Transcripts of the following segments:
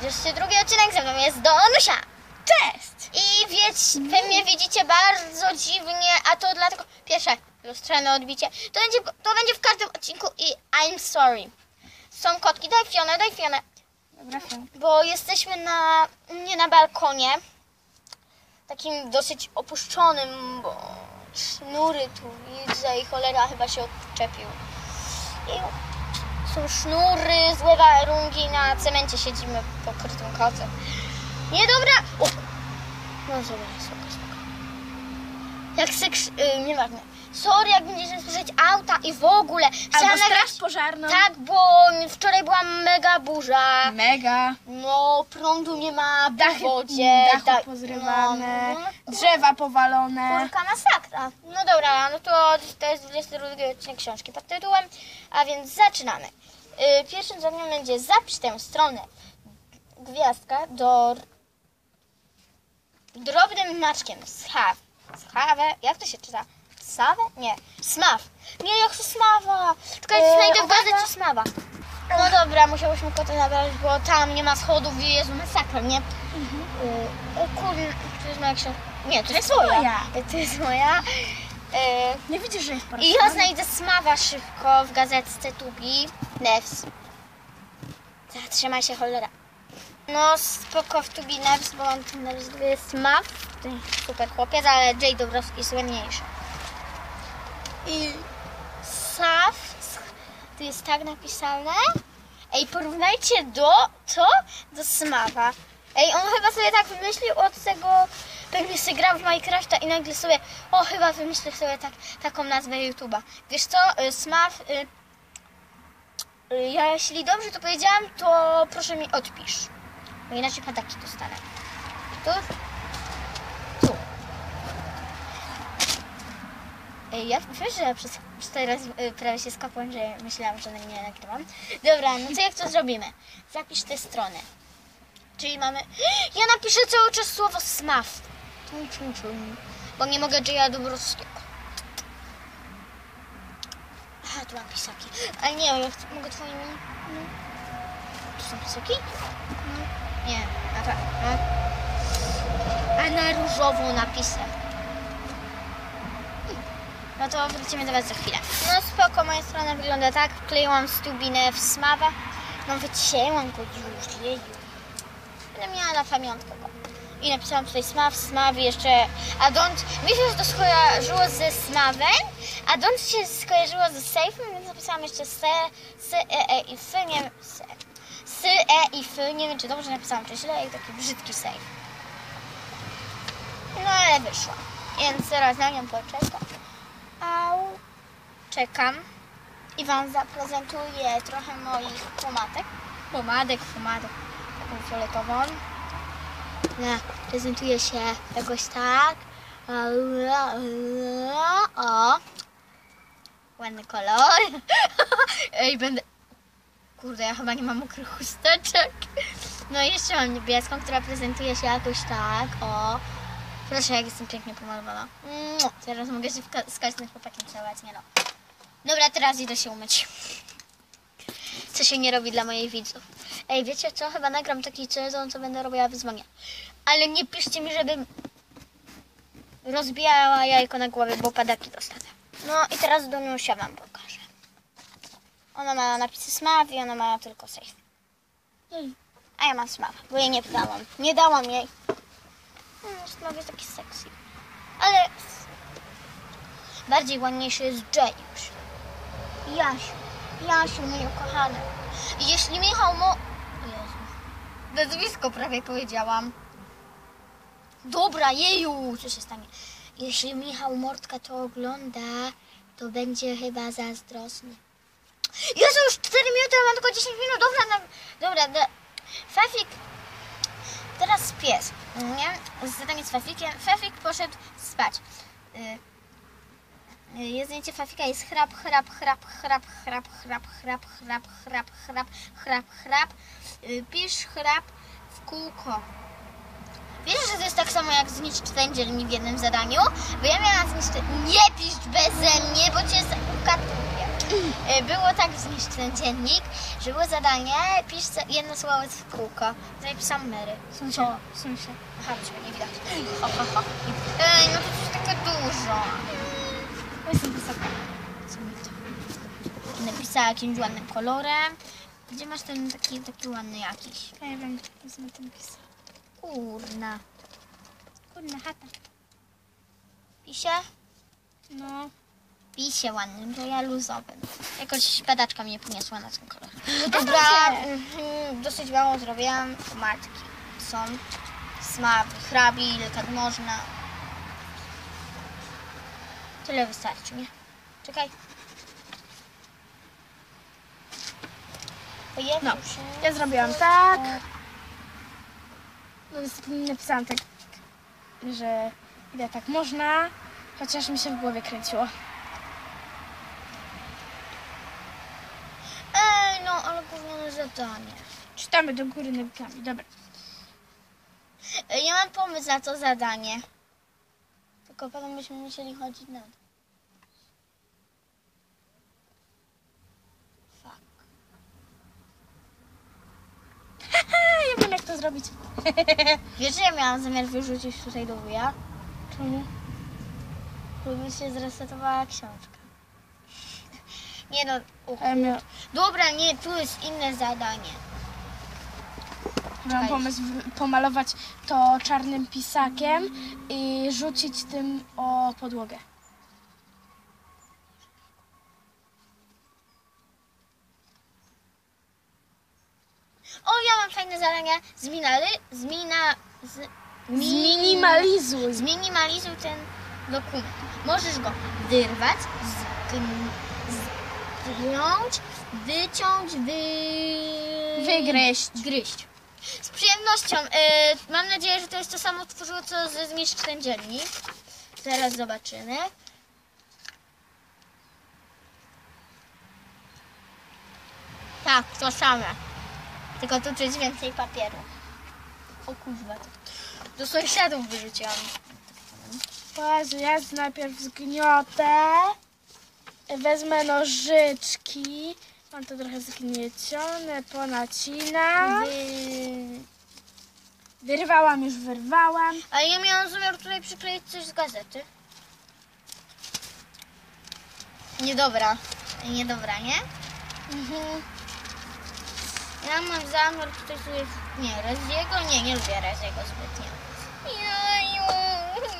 22 odcinek ze mną jest Donusia. Cześć! I wiecie, wy mnie widzicie bardzo dziwnie, a to dlatego pierwsze lustrzane odbicie. To będzie, to będzie w każdym odcinku i I'm sorry. Są kotki, daj Fionę, daj Fionę. Dobra. Bo jesteśmy na, nie na balkonie, takim dosyć opuszczonym, bo sznury tu widzę i cholera chyba się odczepił. I są sznury, złe warunki, na cemencie siedzimy pokrytym kocem. Nie dobra. O! No dobra, spoko, spoko. Jak seks... Yy, nieważne. Sorry, jak będziecie słyszeć auta i w ogóle. Albo Chciałam nagrać- straż pożarną. Tak, bo wczoraj była mega burza. Mega. No, prądu nie ma, Dachy, wodzie. dachy da- pozrywane, No, no, drzewa powalone. Kurka masakra. No dobra, no to to jest 22 odcinek książki pod tytułem, a więc zaczynamy. Yy, Pierwszym zadaniem będzie zapisz tę stronę gwiazdka do drobnym maczkiem. Schaw. Schawę? Jak to się czyta? Sawę? Nie. Smaw. Nie, jak to smawa? Czekajcie, Yy, znajdę w gazecie smawa. No dobra, musiałyśmy kota nabrać, bo tam nie ma schodów i jest masakra, nie? Yy, o kurde, to jest moja książka. Nie, to, jest moja. moja. To jest moja. Yy, Nie widzisz, że jest I ja znajdę smawa szybko w gazetce Tubi. Nevs. Zatrzymaj się, cholera. No spoko w Tubi Nevs, bo mam tu Nevs jest. To jest Super chłopiec, ale Jay Dobrowski jest ładniejszy. I Saw. Tu jest tak napisane. Ej, porównajcie do to do Smawa. Ej, on chyba sobie tak wymyślił od tego, pewnie sobie grał w Minecrafta i nagle sobie, o chyba wymyślił sobie tak, taką nazwę YouTube'a. Wiesz co, y, Smaw, y, y, ja jeśli dobrze to powiedziałam, to proszę mi odpisz. Bo inaczej padaki dostanę. Tu? Tu. Ej, ja wiesz, że ja przez cztery razy y, prawie się skapłem, że myślałam, że nie nagrywam. Dobra, no to jak to zrobimy? Zapisz tę stronę. Czyli mamy... Ja napiszę cały czas słowo tum. Bo nie mogę Jaya Dobrowskiego. Aha, tu mam pisaki. Ale nie, ja mogę twoimi... No. Tu są pisaki? Nie, a tak. No. A na różową napisę. No to wrócimy do Was za chwilę. No spoko, moja strona wygląda tak. Wkleiłam stubinę w smawę. No wycięłam go już, jeju. Będę miała na pamiątkę go. I napisałam tutaj smaw, smaw jeszcze... A don't... Myślę, że to skojarzyło ze smawem, a don't się skojarzyło ze safem, więc napisałam jeszcze se, se, e, e i f, nie wiem... Se, sy, e i f, nie wiem czy dobrze napisałam, czy źle i taki brzydki safe. No ale wyszło. Więc teraz na nią poczekam. Au. Czekam. I Wam zaprezentuję trochę moich pomadek. Pomadek, pomadek. Taką fioletową. No, prezentuje się jakoś tak. O. Ładny kolor. Ej, będę... Kurde, ja chyba nie mam mokrych chusteczek. No i jeszcze mam niebieską, która prezentuje się jakoś tak. O. Proszę, jak jestem pięknie pomalowana. Teraz mogę się z każdym chłopakiem całować, nie no. Dobra, teraz idę się umyć. Co się nie robi dla moich widzów. Ej, wiecie co? Chyba nagram taki sezon, co będę robiła wyzwania. Ale nie piszcie mi, żebym rozbijała jajko na głowie, bo padaki dostanę. No i teraz do Nusia wam pokażę. Ona ma napisy SMAW i ona ma tylko safe. A ja mam SMAW, bo jej nie dałam. Nie dałam jej. Hmm, SMAW jest taki sexy. Ale bardziej ładniejszy jest Jeniusz. Jasiu, Jasiu, moje kochane. I jeśli Michał mo... O Jezu. Nazwisko prawie powiedziałam. Dobra, jeju, co się stanie? Jeśli Michał Mortka to ogląda, to będzie chyba zazdrosny. Jezu, już 4 minuty, mam tylko 10 minut. Dobra, no, dobra, do... Fefik, teraz pies, nie? Zadanie z Fefikiem. Fefik poszedł spać. Y, jest zdjęcie Fafika, jest chrap, chrap, chrap, chrap, chrap, chrap, chrap, chrap, chrap, chrap, chrap, chrap. Y, Pisz chrap w kółko. Wiesz, że to jest tak samo jak zniszcz ten w jednym zadaniu? Bo ja miałam zniszczyć... Nie pisz beze mnie, bo cię ukatuję. Y, Było tak ten dziennik, że było zadanie, pisz jedno słowo w kółko. Zapisałam Mary. Są Co? się. Są się. Aha, ciebie nie widać. Ej, no to jest takie dużo. Jestem wysoka. Co mi to? Napisała jakimś ładnym kolorem. Gdzie masz ten taki, taki ładny jakiś? Ja nie wiem, wezmę ten pis. Kurna. Kurna chata. Pisie? No. Pisie ładnym, to ja luzowym. Jakoś padaczka mnie poniosła na ten kolor. No Dobra, mhm, dosyć mało zrobiłam. Matki są. Smak, hrabi, ile tak można. Tyle wystarczy, nie? Czekaj. No, się. Ja zrobiłam tak. No niestety nie napisałam tak, że ile tak można, chociaż mi się w głowie kręciło. Ej, gówniane zadanie. Czytamy do góry nogami. Dobra. Ej, Ja mam pomysł na to zadanie. Tylko potem byśmy musieli chodzić na dół. Fuck. ja wiem jak to zrobić. Wiesz, że ja miałam zamiar wyrzucić tutaj do wuja? Czemu? Żeby się zresetowała książka. Nie no, miał, dobra, nie, tu jest inne zadanie. miałam pomysł w- pomalować to czarnym pisakiem i rzucić tym o podłogę. O, ja mam fajne zadanie. Zminaly, zmina, z, mi- Zminimalizuj. Zminimalizuj ten dokument. Możesz go wyrwać, zgn- zgiąć, wyciąć, wy... Wygryźć. Gryźć. Z przyjemnością. E, mam nadzieję, że to jest to samo tworzyło, co ze Zniszcz ten dziennik. Zaraz zobaczymy. Tak, to same. Tylko tu jest więcej papieru. O kurwa. Do sąsiadów wyrzuciłam. Jezu, ja najpierw zgniotę. Wezmę nożyczki. Mam to trochę zgniecione, ponacinam. Wy... Wyrwałam, już wyrwałam. Ale ja miałam zamiar tutaj przykleić coś z gazety. Niedobra. Niedobra, nie? Mhm. Ja mam zamiar tutaj sobie... Nie, Reziego? Nie, nie lubię Reziego zbytnio. Jaju,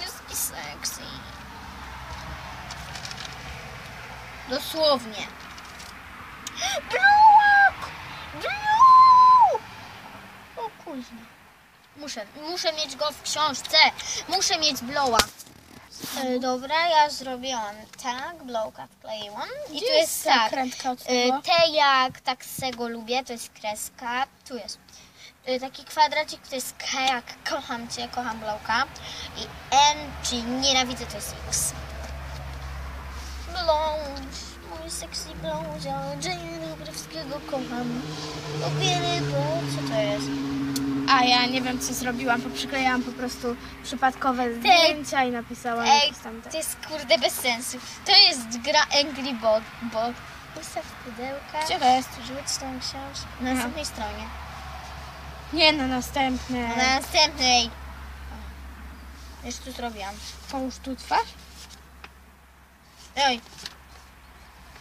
jest taki sexy. Dosłownie. Blok! Blok! O kuźno. Muszę, muszę mieć go w książce. Muszę mieć bloła. E, dobra, ja zrobiłam tak, blowka wkleiłam. I tu jest tak. zakrętka od E? Te jak tak z tego lubię, to jest kreska. Tu jest e, taki kwadracik, to jest K jak kocham Cię, kocham blowka. I N, czyli nienawidzę, to jest X. Bląż, mój sexy ale Jane Dobrowskiego kocham. Lubię bo co to jest? A ja nie wiem co zrobiłam, bo przyklejałam po prostu przypadkowe zdjęcia i napisałam Ej, jakieś tam te. to jest kurde bez sensu. To jest gra Angry Bot. Bot. Ustaw pudełka. Gdzie to jest? Rzuć tą książkę. Na Aha. następnej stronie. Nie, na następne. Na następnej. Już tu zrobiłam. Połóż tu twarz. Oj,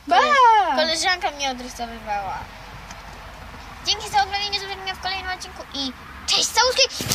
Ba! koleżanka mnie odrysowywała. Dzięki za oglądanie, zobaczenia w kolejnym odcinku i cześć całuski!